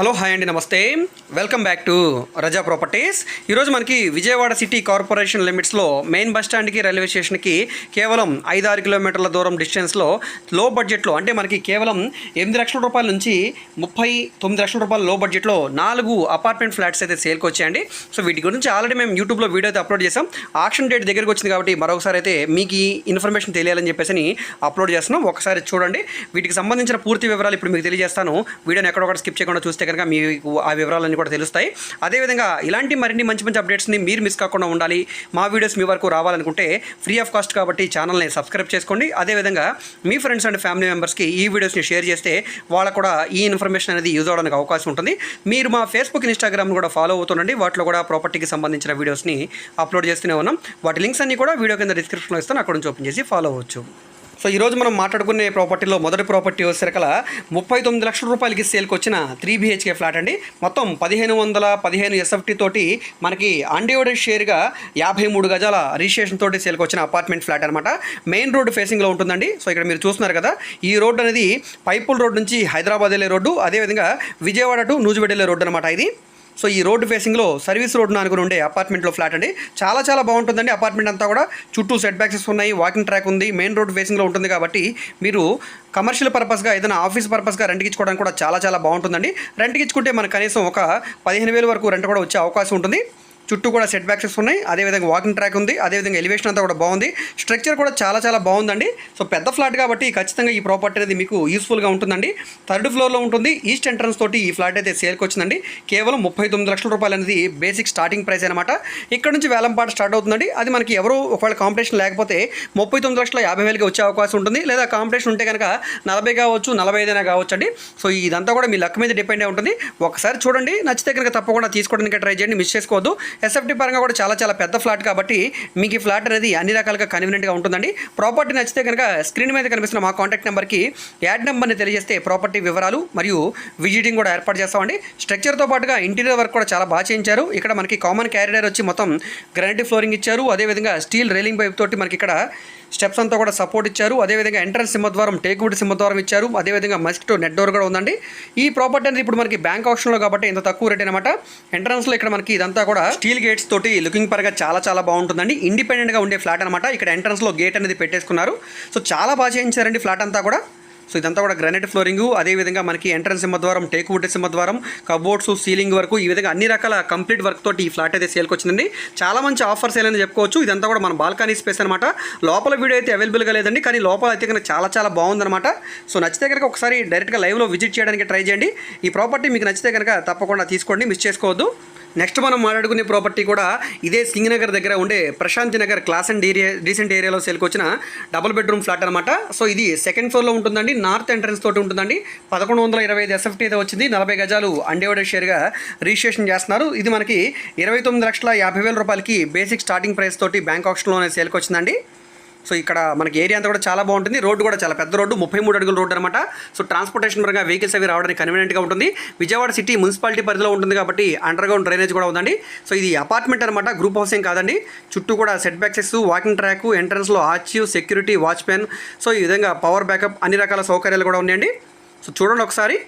Hello hi అండి నమస్తే. Welcome back to Raza properties ఈరోజు మనకి విజయవాడ సిటీ కార్పొరేషన్ లిమిట్స్లో మెయిన్ బస్ స్టాండ్కి రైల్వే స్టేషన్కి కేవలం ఐదు ఆరు కిలోమీటర్ల దూరం డిస్టెన్స్లో లో బడ్జెట్లో అంటే మనకి కేవలం ఎనిమిది లక్షల రూపాయల నుంచి ముప్పై తొమ్మిది లక్షల రూపాయల లో బడ్జెట్లో నాలుగు అపార్ట్మెంట్ ఫ్లాట్స్ అయితే సేల్కి వచ్చాయండి. సో వీటి గురించి ఆల్రెడీ మేము యూట్యూబ్లో వీడియో అయితే అప్లోడ్ చేసాం ఆక్షన్ డేట్ దగ్గరికి వచ్చింది కాబట్టి మరొకసారి అయితే మీకు ఈ ఇన్ఫర్మేషన్ తెలియాలని చెప్పేసి అప్లోడ్ చేస్తున్నాం. ఒకసారి చూడండి. వీటికి సంబంధించిన పూర్తి వివరాలు ఇప్పుడు మీకు తెలియజేస్తాను. వీడియోని ఎక్కడొక్కడ స్కిప్ చేయకుండా చూస్తే కనుక మీకు ఆ వివరాలన్నీ కూడా తెలుస్తాయి. అదేవిధంగా ఇలాంటి మరిన్ని మంచి మంచి అప్డేట్స్ని మీరు మిస్ కాకుండా ఉండాలి. మా వీడియోస్ మీ వరకు రావాలనుకుంటే ఫ్రీ ఆఫ్ కాస్ట్ కాబట్టి ఛానల్ని సబ్స్క్రైబ్ చేసుకోండి. అదేవిధంగా మీ ఫ్రెండ్స్ అండ్ ఫ్యామిలీ మెంబర్స్కి ఈ వీడియోస్ని షేర్ చేస్తే వాళ్ళకు కూడా ఈ ఇన్ఫర్మేషన్ అనేది యూజ్ అవడానికి అవకాశం ఉంటుంది. మీరు మా ఫేస్బుక్ ఇన్స్టాగ్రామ్ కూడా ఫాలో అవుతుండండి వాటిలో కూడా ప్రాపర్టీకి సంబంధించిన వీడియోస్ని అప్లోడ్ చేస్తూనే ఉన్నాం. వాటి లింక్స్ అన్ని కూడా వీడియో కింద డిస్క్రిప్షన్లో ఇస్తాను. అక్కడ నుంచి ఓపెన్ చేసి ఫాలో అవ్వచ్చు. సో ఈరోజు మనం మాట్లాడుకునే ప్రాపర్టీలో మొదటి ప్రాపర్టీ వచ్చేసరికల ముప్పై తొమ్మిది లక్షల రూపాయలకి సేల్కి వచ్చిన త్రీ బీహెచ్కే ఫ్లాట్ అండి. మొత్తం పదిహేను వందల పదిహేను ఎస్ఎఫ్టీ తోటి మనకి అన్డివైడెడ్ షేర్గా యాభై మూడు గజాల రిజిస్ట్రేషన్ తోటి సేల్కి వచ్చిన అపార్ట్మెంట్ ఫ్లాట్ అనమాట మెయిన్ రోడ్ ఫేసింగ్లో ఉంటుందండి. సో ఇక్కడ మీరు చూస్తున్నారు కదా ఈ రోడ్ అనేది పైపుల్ రోడ్ నుంచి హైదరాబాద్ వెళ్ళే రోడ్డు అదేవిధంగా విజయవాడ టు నూజివీడ్ వెళ్ళే రోడ్డు అనమాట ఇది. సో ఈ రోడ్డు ఫేసింగ్లో సర్వీస్ రోడ్డు అనుకుని ఉండే అపార్ట్మెంట్లో ఫ్లాట్ అండి. చాలా చాలా బాగుంటుందండి అపార్ట్మెంట్ అంతా కూడా. చుట్టూ సెట్ బ్యాక్సెస్ ఉన్నాయి వాకింగ్ ట్రాక్ ఉంది మెయిన్ రోడ్ ఫేసింగ్లో ఉంటుంది కాబట్టి మీరు కమర్షియల్ పర్పస్గా ఏదైనా ఆఫీస్ పర్పస్గా రెంట్కి ఇచ్చుకోవడానికి కూడా చాలా చాలా బాగుంటుందండి. రెంట్కి ఇచ్చుకుంటే మనకు కనీసం ఒక పదిహేను వేల వరకు రెంట్ కూడా వచ్చే అవకాశం ఉంటుంది. చుట్టూ కూడా సెట్ బ్యాక్సెస్ ఉన్నాయి. అదేవిధంగా వాకింగ్ ట్రాక్ ఉంది. అదేవిధంగా ఎలివేషన్ అంతా కూడా బాగుంది. స్ట్రక్చర్ కూడా చాలా చాలా బాగుందండి. సో పెద్ద ఫ్లాట్ కాబట్టి ఖచ్చితంగా ఈ ప్రాపర్టీ అనేది మీకు యూస్ఫుల్గా ఉంటుందండి. థర్డ్ ఫ్లోర్లో ఉంటుంది. ఈస్ట్ ఎంట్రన్స్ తోటి ఈ ఫ్లాట్ అయితే సేల్కి వచ్చిందండి. కేవలం ముప్పై తొమ్మిది లక్షల రూపాయలు అనేది బేసిక్ స్టార్టింగ్ ప్రైస్ అనమాట ఇక్కడ నుంచి వేలంపాట స్టార్ట్ అవుతుందండి. అది మనకి ఎవరు ఒకవేళ కాంపిటీషన్ లేకపోతే ముప్పై తొమ్మిది లక్షల యాభై వేలకి వచ్చే అవకాశం ఉంటుంది. లేదా కాంపిటీషన్ ఉంటే కనుక నలభై కావచ్చు నలభై ఐదైనా కావచ్చు అండి సో ఇదంతా కూడా మీ లక్ మీద డిపెండ్ అయి ఉంటుంది. ఒకసారి చూడండి. నచ్చితే కనుక తప్పకుండా తీసుకోవడానికి ట్రై చేయండి. మిస్ చేసుకోవద్దు. ఎస్ఎఫ్టీ పరంగా కూడా చాలా చాలా పెద్ద ఫ్లాట్ కాబట్టి మీకు ఈ ఫ్లాట్ అనేది అన్ని రకాలుగా కన్వీనియంట్గా ఉంటుందండి. ప్రాపర్టీ నచ్చితే కనుక స్క్రీన్ మీద కనిపిస్తున్న మా కాంటాక్ట్ నెంబర్కి యాడ్ నెంబర్ని తెలియజేస్తే ప్రాపర్టీ వివరాలు మరియు విజిటింగ్ కూడా ఏర్పాటు చేస్తామండి. స్ట్రక్చర్తో పాటుగా ఇంటీరియర్ వర్క్ కూడా చాలా బాగా చేయించారు. ఇక్కడ మనకి కామన్ క్యారిడర్ వచ్చి మొత్తం గ్రానైట్ ఫ్లోరింగ్ ఇచ్చారు. అదేవిధంగా స్టీల్ రైలింగ్ పైప్ తోటి మనకి ఇక్కడ స్టెప్స్ అంతా కూడా సపోర్ట్ ఇచ్చారు. అదేవిధంగా ఎంట్రన్స్ సింహద్వారం టేక్వుడ్ సింహద్వారం ఇచ్చారు. అదేవిధంగా మస్ట్ నెట్ డోర్ కూడా ఉందండి. ఈ ప్రాపర్టీ అనేది ఇప్పుడు మనకి బ్యాంక్ ఆప్షన్లో కాబట్టి ఇంత తక్కువ రేట్ అనమాట. ఎంట్రన్స్లో ఇక్కడ మనకి ఇదంతా కూడా స్టీల్ గేట్స్ తోటి లుకింగ్ పరంగా చాలా చాలా బాగుంటుందండి. ఇండిపెండెంట్గా ఉండే ఫ్లాట్ అనమాట. ఇక్కడ ఎంట్రన్స్లో గేట్ అనేది పెట్టేసుకున్నారు. సో చాలా బాగా చేయించారండి ఫ్లాట్ అంతా కూడా. సో ఇదంతా కూడా గ్రానైట్ ఫ్లోరింగ్ అదేవిధంగా మనకి ఎంట్రన్స్ సింహద్వారం టేక్ వుడ్ సింహద్వారం కబోర్డ్స్ సీలింగ్ వరకు ఈ విధంగా అన్ని రకాల కంప్లీట్ వర్క్ తోటి ఈ ఫ్లాట్ అయితే సేల్కి వచ్చిందండి. చాలా మంచి ఆఫర్ సేల్ అని చెప్పుకోవచ్చు. ఇదంతా కూడా మన బాల్కనీ స్పేస్ అనమాట లోపల వీడియో అయితే అవైలబుల్గా లేదండి కానీ లోపల అయితే కనుక చాలా చాలా బాగుందన్నమాట. సో నచ్చితే కనుక ఒకసారి డైరెక్ట్గా లైవ్లో విజిట్ చేయడానికి ట్రై చేయండి. ఈ ప్రాపర్టీ మీకు నచ్చితే కనుక తప్పకుండా తీసుకోండి మిస్ చేసుకోవద్దు. నెక్స్ట్ మనం మాట్లాడుకునే ప్రాపర్టీ కూడా ఇదే సింగ్ నగర్ దగ్గర ఉండే Prashanthi Nagar class and area decent ఏరియాలో సేల్కి వచ్చిన డబుల్ బెడ్రూమ్ ఫ్లాట్ అనమాట సో ఇది సెకండ్ ఫ్లోర్లో ఉంటుందండి నార్త్ ఎంట్రన్స్ తోటి ఉంటుందండి. పదకొండు వందల ఇరవై ఐదు ఎస్ఎఫ్టీ అయితే వచ్చింది నలభై గజాలు అన్డివైడెడ్ షేర్గా రిజిస్ట్రేషన్ చేస్తున్నారు. ఇది మనకి ఇరవై తొమ్మిది లక్షల యాభై వేల రూపాయలకి బేసిక్ స్టార్టింగ్ ప్రైస్ తోటి బ్యాంక్ ఆప్షన్లోనే సేల్కి వచ్చిందండి. సో ఇక్కడ మనకి ఏరియా అంతా కూడా చాలా బాగుంటుంది. రోడ్డు కూడా చాలా పెద్ద రోడ్డు ముప్పై మూడు అడుగుల రోడ్డు అనమాట సో ట్రాన్స్పోర్టేషన్ పరంగా వెహికల్స్ అవి రావడానికి కన్వీనియంట్గా ఉంటుంది. విజయవాడ సిటీ మున్సిపాలిటీ పరిధిలో ఉంటుంది కాబట్టి అండర్ గ్రౌండ్ డ్రైనేజ్ కూడా ఉందండి. సో ఇది అపార్ట్మెంట్ అనమాట గ్రూప్ హౌసింగ్ కాదండి. చుట్టూ కూడా సెట్ బ్యాక్సెస్ వాకింగ్ ట్రాక్ ఎంట్రన్స్లో ఆర్చ్ సెక్యూరిటీ వాచ్మెన్ సో ఈ విధంగా పవర్ బ్యాకప్ అన్ని రకాల సౌకర్యాలు కూడా ఉన్నాయండి. సో చూడండి ఒకసారి.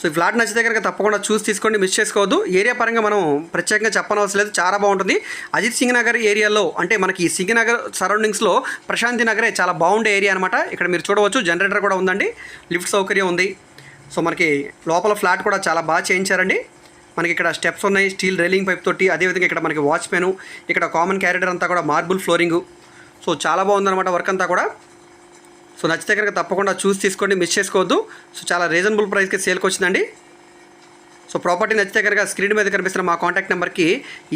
సో ఈ ఫ్లాట్ నచ్చితే కనుక తప్పకుండా చూసి తీసుకోండి మిస్ చేసుకోవద్దు. ఏరియా పరంగా మనం ప్రత్యేకంగా చెప్పనవసరం లేదు చాలా బాగుంటుంది. అజిత్ సింగ్ నగర్ ఏరియాలో అంటే మనకి ఈ సింగ్ నగర్ సరౌండింగ్స్లో ప్రశాంతి నగరే చాలా బాగుండే ఏరియా అనమాట ఇక్కడ మీరు చూడవచ్చు జనరేటర్ కూడా ఉందండి లిఫ్ట్ సౌకర్యం ఉంది. సో మనకి లోపల ఫ్లాట్ కూడా చాలా బాగా చేయించారండి. మనకి ఇక్కడ స్టెప్స్ ఉన్నాయి స్టీల్ రైలింగ్ పైప్ తోటి అదేవిధంగా ఇక్కడ మనకి వాచ్మెన్ ఇక్కడ కామన్ క్యారిడర్ అంతా కూడా మార్బుల్ ఫ్లోరింగు సో చాలా బాగుందన్నమాట వర్క్ అంతా కూడా. సో నచ్చితే కనుక తప్పకుండా చూసి తీసుకోండి మిస్ చేసుకోవద్దు. సో చాలా రీజనబుల్ ప్రైస్కి సేల్కి వచ్చిందండి. సో ప్రాపర్టీ నచ్చితే కనుక స్క్రీన్ మీద కనిపిస్తున్న మా కాంటాక్ట్ నెంబర్కి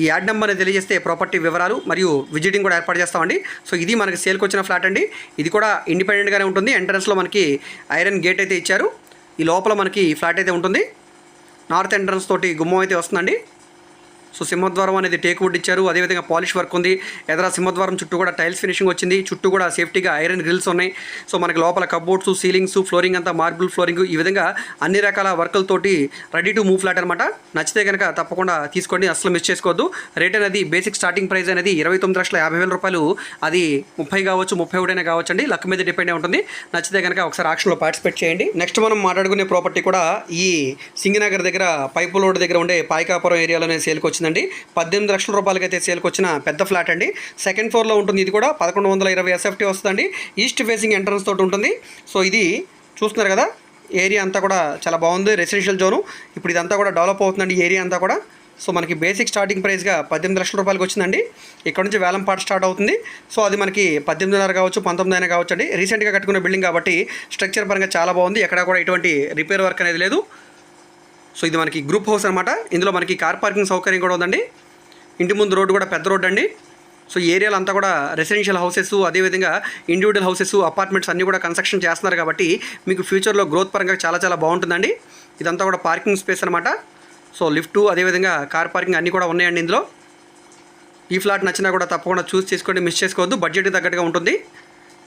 ఈ యాడ్ నెంబర్ని తెలియజేస్తే ప్రాపర్టీ వివరాలు మరియు విజిటింగ్ కూడా ఏర్పాటు చేస్తామండి. సో ఇది మనకి సేల్కి వచ్చిన ఫ్లాట్ అండి. ఇది కూడా ఇండిపెండెంట్గానే ఉంటుంది. ఎంట్రన్స్లో మనకి ఐరన్ గేట్ అయితే ఇచ్చారు. ఈ లోపల మనకి ఫ్లాట్ అయితే ఉంటుంది. నార్త్ ఎంట్రన్స్ తోటి గుమ్మం అయితే వస్తుందండి. సో సింహద్వారం అనేది టేక్ వుడ్ ఇచ్చారు. అదేవిధంగా పాలిష్ వర్క్ ఉంది. ఎదర సింహద్వారం చుట్టూ కూడా టైల్స్ ఫినిషింగ్ వచ్చింది. చుట్టూ కూడా సేఫ్టీగా ఐరన్ గ్రిల్స్ ఉన్నాయి. సో మనకి లోపల కబోర్డ్స్ సీలింగ్స్ ఫ్లోరింగ్ అంతా మార్బుల్ ఫ్లోరింగ్ ఈ విధంగా అన్ని రకాల వర్కులతోటి రెడీ టు మూవ్ ఫ్లాట్ అనమాట నచ్చితే కనుక తప్పకుండా తీసుకోండి. అసలు మిస్ చేసుకోవద్దు. రేట్ అనేది బేసిక్ స్టార్టింగ్ ప్రైస్ అనేది ఇరవై తొమ్మిది లక్షల యాభై వేల రూపాయలు. అది ముప్పై కావచ్చు ముప్పై ఒకటైనా కావచ్చు అండి లక్ మీద డిపెండ్ అయి ఉంటుంది. నచ్చితే కనుక ఒకసారి ఆక్షన్లో పార్టిసిపేట్ చేయండి. నెక్స్ట్ మనం మాట్లాడుకునే ప్రాపర్టీ కూడా ఈ సింగినగర్ దగ్గర పైపు రోడ్ దగ్గర ఉండే పాయకాపురం ఏరియాలోనే సేల్కి వచ్చింది. వచ్చిందండి పద్దెనిమిది లక్షల రూపాయలకి అయితే సేల్కి వచ్చిన పెద్ద ఫ్లాట్ అండి. సెకండ్ ఫ్లోర్లో ఉంటుంది. ఇది కూడా పదకొండు వందల ఇరవై ఎస్ఎఫ్టీ వస్తుందండి. ఈస్ట్ ఫేసింగ్ ఎంట్రన్స్ తోటి ఉంటుంది. సో ఇది చూస్తున్నారు కదా ఏరియా అంతా కూడా చాలా బాగుంది. Residential zone. ఇప్పుడు ఇదంతా కూడా డెవలప్ అవుతుందండి ఏరియా అంతా కూడా. సో మనకి బేసిక్ స్టార్టింగ్ ప్రైస్గా పద్దెనిమిది లక్షల రూపాయలకి వచ్చిందండి. ఇక్కడ నుంచి వేలం పాట స్టార్ట్ అవుతుంది. సో అది మనకి పద్దెనిమిదిన్నర కావచ్చు పంతొమ్మిది అయినా కావచ్చు అండి. రీసెంట్గా కట్టుకున్న బిల్డింగ్ కాబట్టి స్ట్రక్చర్ పరంగా చాలా బాగుంది. ఎక్కడ కూడా ఎటువంటి రిపేర్ వర్క్ అనేది లేదు. సో ఇది మనకి గ్రూప్ హౌస్ అనమాట ఇందులో మనకి కార్ పార్కింగ్ సౌకర్యం కూడా ఉందండి. ఇంటి ముందు రోడ్డు కూడా పెద్ద రోడ్డు అండి. సో ఏరియాలో అంతా కూడా రెసిడెన్షియల్ హౌసెస్ అదేవిధంగా ఇండివిజువల్ హౌసెస్ అపార్ట్మెంట్స్ అన్నీ కూడా కన్స్ట్రక్షన్ చేస్తున్నారు కాబట్టి మీకు ఫ్యూచర్లో గ్రోత్ పరంగా చాలా చాలా బాగుంటుందండి. ఇదంతా కూడా పార్కింగ్ స్పేస్ అనమాట సో లిఫ్ట్ అదేవిధంగా కార్ పార్కింగ్ అన్నీ కూడా ఉన్నాయండి ఇందులో. ఈ ఫ్లాట్ నచ్చినా కూడా తప్పకుండా చూస్ చేసుకోండి మిస్ చేసుకోవద్దు. బడ్జెట్ తగ్గట్టుగా ఉంటుంది.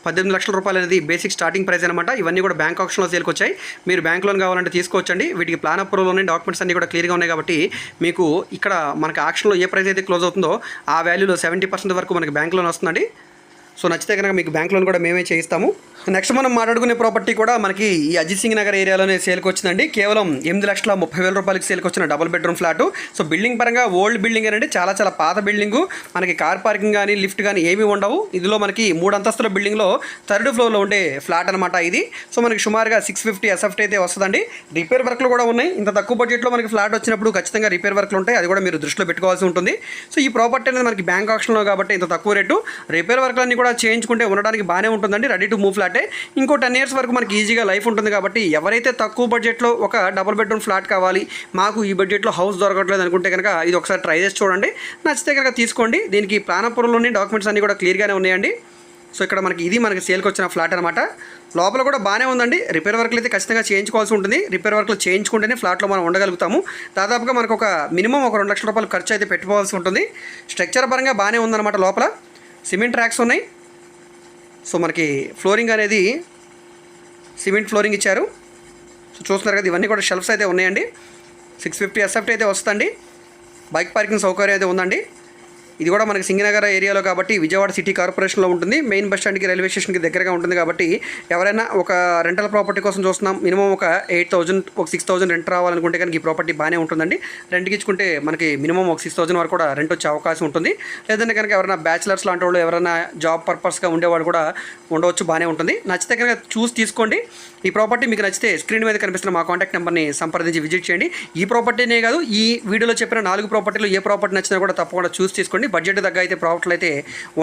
పద్దెనిమిది లక్షల రూపాయలు అనేది బేసిక్ స్టార్టింగ్ ప్రైస్ అనమాట ఇవన్నీ కూడా బ్యాంక్ ఆప్షన్లో సేల్కి వచ్చాయి. మీరు బ్యాంక్ లోన్ కావాలంటే తీసుకోవచ్చండి. వీటికి ప్లాన్ అప్రూవల్ ఉన్నాయి డాక్యుమెంట్స్ అన్ని కూడా క్లియర్గా ఉన్నాయి కాబట్టి మీకు ఇక్కడ మనకి ఆక్షన్లో ఏ ప్రైస్ అయితే క్లోజ్ అవుతుందో ఆ వాల్యూలో సెవెంటీ పర్సెంట్ వరకు మనకి బ్యాంక్ లోన్ వస్తుందండి. సో నచ్చితే కనుక మీకు బ్యాంక్ లోన్ కూడా మేమే చేయిస్తాము. నెక్స్ట్ మనం మాట్లాడుకునే ప్రాపర్టీ కూడా మనకి ఈ అజిత్ సింగ్ నగర్ ఏరియాలోనే సేల్కి వచ్చిందండి. కేవలం ఎనిమిది లక్షల ముప్పై వేల రూపాయలకి సేల్కి వచ్చిన double bedroom flat so building పరంగా ఓల్డ్ బిల్డింగ్ అనేది చాలా చాలా పాత బిల్డింగ్ మనకి కార్ పార్కింగ్ కానీ లిఫ్ట్ కానీ ఏమీ ఉండవు. ఇందులో మనకి మూడు అంతస్తుల బిల్డింగ్లో థర్డ్ ఫ్లోర్లో ఉండే ఫ్లాట్ అనమాట ఇది. సో మనకి సుమారుగా సిక్స్ ఫిఫ్టీ ఎస్ఎఫ్టీ అయితే వస్తుందండి. రిపేర్ వర్క్లు కూడా ఉన్నాయి. ఇంత తక్కువ బడ్జెట్లో మనకి ఫ్లాట్ వచ్చినప్పుడు ఖచ్చితంగా రిపేర్ వర్క్లు ఉంటాయి. అది కూడా మీరు దృష్టిలో పెట్టుకోవాల్సి ఉంటుంది. సో ఈ ప్రాపర్టీ అనేది మనకి బ్యాంక్ ఆప్షన్లో కాబట్టి ఇంత తక్కువ రేటు రిపేర్ వర్క్లన్నీ కూడా చేయించుకుంటే ఉండడానికి బాగానే ఉంటుందండి రెడీ టు మూవ్ ఫ్లాటే ఇంకో టెన్ ఇయర్స్ వరకు మనకి ఈజీగా లైఫ్ ఉంటుంది కాబట్టి ఎవరైతే తక్కువ బడ్జెట్లో ఒక డబుల్ బెడ్రూమ్ ఫ్లాట్ కావాలి మాకు ఈ బడ్జెట్లో హౌస్ దొరకట్లేదు అనుకుంటే కనుక ఇది ఒకసారి ట్రై చేసి చూడండి. నచ్చితే కనుక తీసుకోండి. దీనికి ప్రాణపురంలోని డాక్యుమెంట్స్ అన్నీ కూడా క్లియర్గానే ఉన్నాయండి. సో ఇక్కడ మనకి ఇది మనకి సేల్కి వచ్చిన ఫ్లాట్ అనమాట లోపల కూడా బాగానే ఉందండి. రిపేర్ వర్క్లు అయితే ఖచ్చితంగా చేయించుకోవాల్సి ఉంటుంది. రిపేర్ వర్క్లు చేయించుకుంటేనే ఫ్లాట్లో మనం ఉండగలుగుతాము. దాదాపుగా మనకు ఒక మినిమం ఒక రెండు లక్షల రూపాయలు ఖర్చు అయితే పెట్టుకోవాల్సి ఉంటుంది. స్ట్రక్చర్ పరంగా బాగానే ఉందన్నమాట లోపల. సిమెంట్ ట్రాక్స్ ఉన్నాయి. సో మనకి ఫ్లోరింగ్ అనేది సిమెంట్ ఫ్లోరింగ్ ఇచ్చారు. సో చూస్తున్నారు కదా ఇవన్నీ కూడా షెల్ఫ్స్ అయితే ఉన్నాయండి. సిక్స్ ఫిఫ్టీ ఎస్ఎఫ్టీ అయితే వస్తుందండి. బైక్ పార్కింగ్ సౌకర్యం అయితే ఉందండి. ఇది కూడా మనకి సింగనగర్ ఏరియాలో కాబట్టి విజయవాడ సిటీ కార్పొరేషన్లో ఉంటుంది. మెయిన్ బస్ స్టాండ్కి రైల్వే స్టేషన్కి దగ్గరగా ఉంటుంది కాబట్టి ఎవరైనా ఒక రెంటల్ ప్రాపర్టీ కోసం చూస్తున్నాం. మినిమం ఒక ఎయిట్ థౌజండ్ ఒక సిక్స్ థౌజండ్ రెంట్ రావాలనుకుంటే కనుక ఈ ప్రాపర్టీ బాగానే ఉంటుందండి. రెంట్కి ఇచ్చుకుంటే మనకి మినిమం ఒక సిక్స్ థౌజండ్ వరకు కూడా రెంట్ వచ్చే అవకాశం ఉంటుంది. లేదంటే కనుక ఎవరైనా బ్యాచిలర్స్ లాంటి వాళ్ళు ఎవరైనా జాబ్ పర్పస్గా ఉండేవాళ్ళు కూడా ఉండవచ్చు బాగానే ఉంటుంది. నచ్చితే కనుక చూసి తీసుకోండి. ఈ ప్రాపర్టీ మీకు నచ్చితే స్క్రీన్ మీద కనిపిస్తున్న మా కాంటాక్ట్ నెంబర్ని సంప్రదించి విజిట్ చేయండి. ఈ ప్రాపర్టీనే కాదు ఈ వీడియోలో చెప్పిన నాలుగు ప్రాపర్టీలు ఏ ప్రాపర్టీ నచ్చినా కూడా తప్పకుండా చూసి తీసుకోండి. బడ్జెట్ దగ్గర అయితే ప్రాఫిట్లు అయితే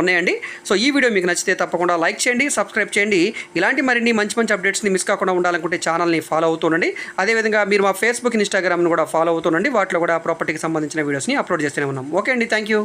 ఉన్నాయండి. సో ఈ వీడియో మీకు నచ్చితే తప్పకుండా లైక్ చేయండి సబ్స్క్రైబ్ చేయండి. ఇలాంటి మరిన్ని మంచి మంచి అప్డేట్స్ని మిస్ కాకుండా ఉండాలనుకుంటే ఛానల్ని ఫాలో అవుతుండండి అదేవిధంగా మీరు మా ఫేస్బుక్ ఇన్స్టాగ్రామ్ని కూడా ఫాలో అవుతుండండి వాటిలో కూడా ప్రాపర్టీకి సంబంధించిన వీడియోస్ని అప్లోడ్ చేస్తూనే ఉన్నాం. ఓకే అండి. Thank you.